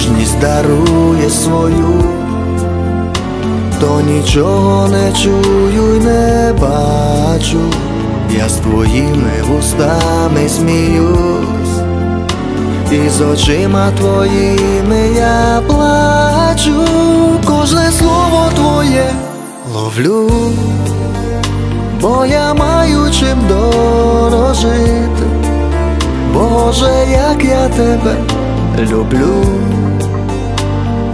Ніжність дарує свою, то нічого не чую й не бачу, я з твоїми вустами сміюсь, і з очима твоїми я плачу, кожне слово твоє ловлю, бо я маю чим дорожити, Боже, як я тебе люблю,